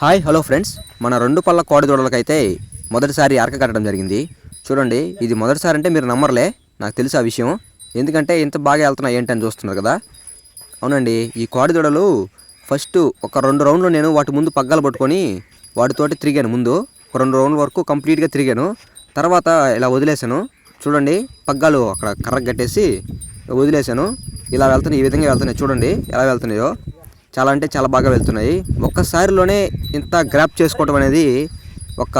Hi hello friends. మన రెండు పళ్ళ కోడి దూడలకైతే మొదటిసారి అరక కట్టడం జరిగింది. చూడండి ఇది మొదటిసారి అంటే మీరు నమ్మర్లే. నాకు తెలుసు ఆ విషయం. ఎందుకంటే ఇంత బాగా వెళ్తున్నాయి ఏంటని చూస్తున్నారు కదా. అవునండి ఈ కోడి దూడలు ఫస్ట్ ఒక రెండు రౌండ్లు నేను వాటి ముందు పగ్గాలు పట్టుకొని వాటితోటి తిరిగాను ముందు. ఒక రెండు రౌండ్ల వరకు కంప్లీట్గా తిరిగాను. తర్వాత ఇలా వదిలేశాను. చూడండి పగ్గాలు అక్కడ కర్ర కట్టేసి వదిలేశాను. ఇలా వెళ్తున్నాయి ఈ విధంగా వెళ్తున్నాయి. చూడండి ఎలా వెళ్తున్నాయో. చాలా అంటే చాలా బాగా వెళ్తున్నాయి. ఒక్కసారిలోనే ఇంత గ్రాప్ చేసుకోవడం అనేది ఒక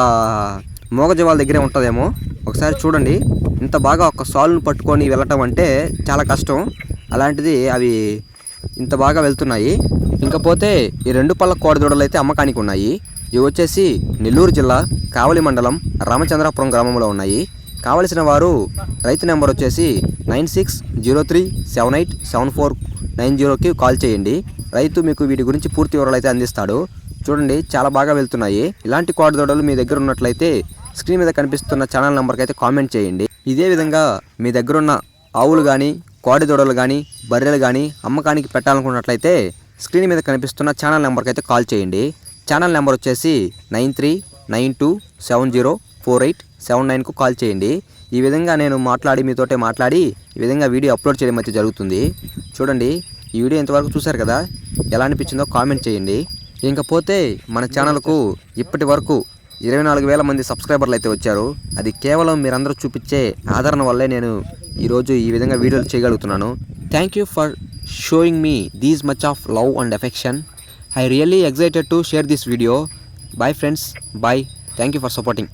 మోగజవాల దగ్గరే ఉంటుందేమో. ఒకసారి చూడండి. ఇంత బాగా ఒక సాల్ను పట్టుకొని వెళ్ళటం అంటే చాలా కష్టం. అలాంటిది అవి ఇంత బాగా వెళ్తున్నాయి. ఇంకపోతే ఈ రెండు పళ్ళ కోడదూడలు అయితే అమ్మకానికి ఉన్నాయి. ఇవి వచ్చేసి నెల్లూరు జిల్లా కావలి మండలం రామచంద్రాపురం గ్రామంలో ఉన్నాయి. కావలసిన వారు రైతు నెంబర్ వచ్చేసి nine six zero three seven eight seven four nine జీరోకి కాల్ చేయండి. రైతు మీకు వీటి గురించి పూర్తి వివరాలు అయితే అందిస్తాడు. చూడండి చాలా బాగా వెళ్తున్నాయి. ఇలాంటి కోడదోడలు మీ దగ్గర ఉన్నట్లయితే స్క్రీన్ మీద కనిపిస్తున్న ఛానల్ నెంబర్కి అయితే కామెంట్ చేయండి. ఇదే విధంగా మీ దగ్గరున్న ఆవులు కానీ కోడి దూడలు కానీ బర్రెలు కానీ అమ్మకానికి పెట్టాలనుకున్నట్లయితే స్క్రీన్ మీద కనిపిస్తున్న ఛానల్ నెంబర్కి అయితే కాల్ చేయండి. ఛానల్ నెంబర్ వచ్చేసి nine three nine two seven zero four eight seven నైన్కు call చేయండి. ఈ విధంగా నేను మాట్లాడి మీతోటే మాట్లాడి ఈ విధంగా వీడియో అప్లోడ్ చేయడం అయితే జరుగుతుంది. చూడండి ఈ వీడియో ఇంతవరకు చూశారు కదా? ఎలా అనిపించిందో కామెంట్ చేయండి. ఇంకపోతే మన ఛానల్కు ఇప్పటి వరకు ఇరవై నాలుగు వేల మంది సబ్స్క్రైబర్లు అయితే వచ్చారు. అది కేవలం మీరందరూ చూపించే ఆదరణ వల్లే నేను ఈరోజు ఈ విధంగా వీడియోలు చేయగలుగుతున్నాను. Thank you for showing me these much of love and affection I really excited to share this video bye friends bye thank you for supporting